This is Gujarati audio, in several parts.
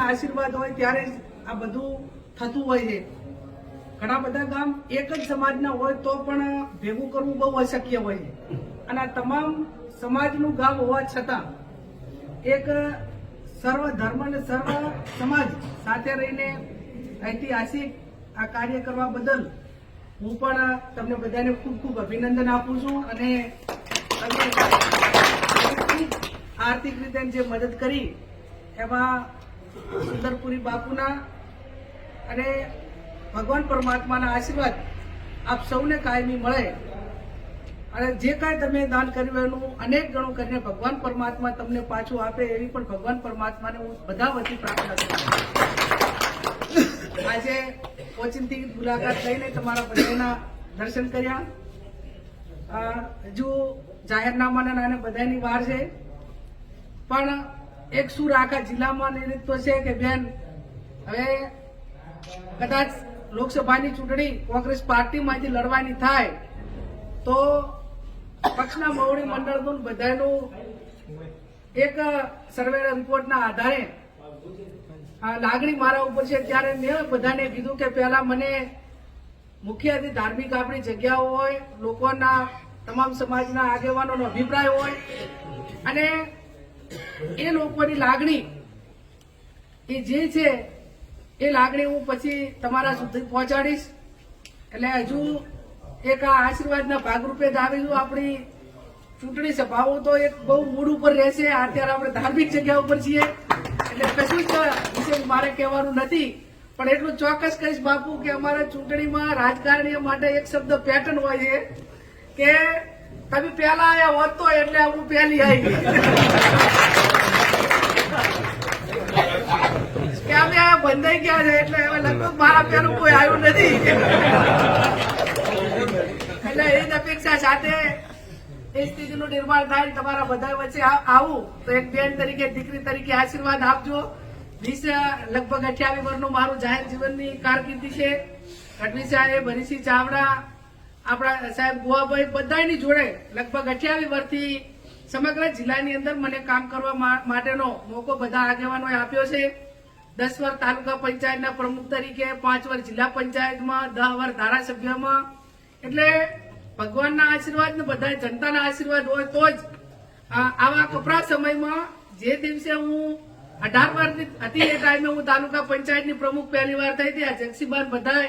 આશીર્વાદ હોય ત્યારે આ બધું થતું હોય છે. ઘણા બધા ગામ એક જ સમાજના હોય તો પણ ભેગું કરવું બહુ અશક્ય હોય છે. અને આ તમામ સમાજનું ગામ હોવા છતાં એક સર્વ ધર્મ અને સર્વ સમાજ સાથે રહીને ઐતિહાસિક આ કાર્ય કરવા બદલ હું પણ તમને બધાને ખૂબ ખૂબ અભિનંદન આપું છું અને તમે આર્થિક રીતે જે મદદ કરી એમાં સુંદરપુરી બાપુના અને ભગવાન પરમાત્માના આશીર્વાદ આપ સૌને કાયમી મળે. અને જે કાંઈ તમે દાન કર્યું એનું અનેક ગણું કરીને ભગવાન પરમાત્મા તમને પાછું આપે એવી પણ ભગવાન પરમાત્માને હું બધા વતી પ્રાર્થના કરું આજે ઓચિંતી મુલાકાત લઈને તમારા બધાના દર્શન કર્યા. હજુ જાહેરનામાના નાને બધાની વાર છે. પણ એક સુર આખા જિલ્લામાં નિર્ણિત છે કે બેન, હવે કદાચ લોકસભાની ચૂંટણી કોંગ્રેસ પાર્ટીમાંથી લડવાની થાય, તો પક્ષના મોવડી મંડળનું બધાનું એક સર્વે રિપોર્ટના આધારે લાગણી મારા ઉપર છે. ત્યારે મેં બધાને કીધું કે પહેલા મને મુખ્યત્વે ધાર્મિક આપણી જગ્યાઓ હોય, લોકોના, તમામ સમાજના આગેવાનોનો અભિપ્રાય હોય, અને એ લોકોની લાગણી એ જે છે, એ લાગણી હું પછી તમારા સુધી પહોંચાડીશ. એટલે હજુ એક આ આશીર્વાદના ભાગરૂપે જ આપણી ચૂંટણી સભાઓ તો એક બહુ મૂડ ઉપર રહેશે. અત્યારે આપણે ધાર્મિક જગ્યા ઉપર છીએ. એટલે કશું જ વિશે મારે કહેવાનું નથી. પણ એટલું ચોક્કસ કહીશ બાપુ કે અમારા ચૂંટણીમાં રાજકારણીઓ માટે એક શબ્દ પેટર્ન હોય છે કે તમે પહેલા આયા હોત તો એટલે હું પહેલી આવી કે અમે આ બંધાઈ ગયા છે એટલે હવે લગભગ મારા પેલું કોઈ આવ્યું નથી. એટલે એ જ અપેક્ષા સાથે એ સ્થિતિનું નિર્માણ થાય તમારા બધા વચ્ચે આવું, તો એક બેન તરીકે દીકરી તરીકે આશીર્વાદ આપજો. વીસ લગભગ અઠ્યાવીસ વર્ષનું મારું જાહેર જીવનની કારકિર્દી છે. ગઢવી સાહેબ હરીસિંહ ચાવડા આપણા સાહેબ ગુવાભાઈ બધાની જોડે લગભગ અઠ્યાવીસ વર્ષથી સમગ્ર જિલ્લાની અંદર મને કામ કરવા માટેનો મોકો બધા આગેવાનોએ આપ્યો છે. દસ વર્ષ તાલુકા પંચાયતના પ્રમુખ તરીકે, પાંચ વર્ષ જિલ્લા પંચાયતમાં દસ વર્ષ ધારાસભ્યમાં. એટલે ભગવાનના આશીર્વાદ ને બધા જનતાના આશીર્વાદ હોય તો જ આવા કપરા સમયમાં જે દિવસે હું અઢાર વર્ષની હતી એ ટાઈમે હું તાલુકા પંચાયતની પ્રમુખ પહેલી વાર થઈ હતી. આ જગસીબાન બધા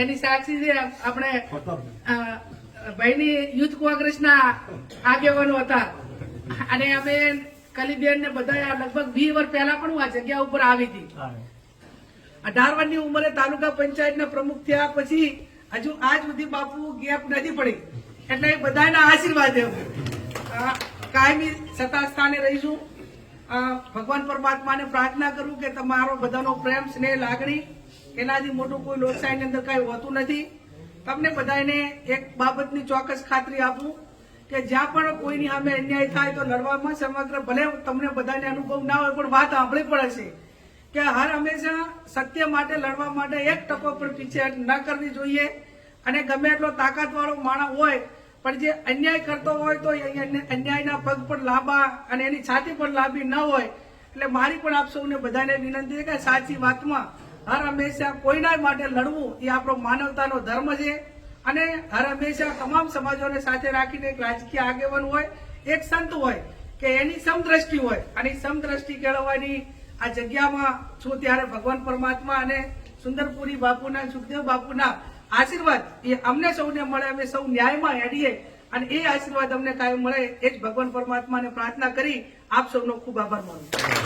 એની સાક્ષી છે આપણે ભાઈની યુથ કોંગ્રેસના આગેવાનો હતા. અને અમે કલીબેન ને બધા લગભગ વીસ વર્ષ પહેલા પણ હું આ જગ્યા ઉપર આવી હતી. અઢાર વર્ષની ઉંમરે તાલુકા પંચાયતના પ્રમુખ થયા પછી હજુ આજ સુધી બાપુ ગેપ નથી પડી. એટલે બધાના આશીર્વાદ કાયમી સત્તા સ્થાને રહીશું. ભગવાન પરમાત્માને પ્રાર્થના કરું કે તમારો બધાનો પ્રેમ, સ્નેહ, લાગણી, એનાથી મોટું કોઈ લોકશાહીની અંદર કઈ હોતું નથી. તમને બધાને એક બાબતની ચોક્કસ ખાતરી આપું કે જ્યાં પણ કોઈની સામે અન્યાય થાય તો લડવામાં સમગ્ર ભલે તમને બધાને અનુભવ ના હોય, પણ વાત સાંભળી પડે છે કે હર હંમેશા સત્ય માટે, લડવા માટે એક ટકો પણ પીછે ન કરવી જોઈએ. અને ગમે એટલો તાકાતવાળો માણસ હોય પણ જે અન્યાય કરતો હોય તો અન્યાયના પગ પણ લાંબા અને એની છાતી પણ લાંબી ન હોય. એટલે મારી પણ આપ સૌને બધાને વિનંતી છે કે સાચી વાતમાં હર હંમેશા કોઈના માટે લડવું એ આપણો માનવતાનો ધર્મ છે. અને હર હંમેશા તમામ સમાજોને સાથે રાખીને એક રાજકીય આગેવાન હોય, એક સંત હોય કે એની સમદ્રષ્ટિ હોય. અને સમદ્રષ્ટિ કેળવવાની આ જગ્યામાં છું ત્યારે ભગવાન પરમાત્મા અને સુંદરપુરી બાપુના, સુખદેવ બાપુના આશીર્વાદ એ અમને સૌને મળે, અમે સૌ ન્યાયમાં હેડીએ અને એ આશીર્વાદ અમને કાયમ મળે, એ જ ભગવાન પરમાત્માને પ્રાર્થના કરી, આપ સૌનો ખૂબ આભાર માનું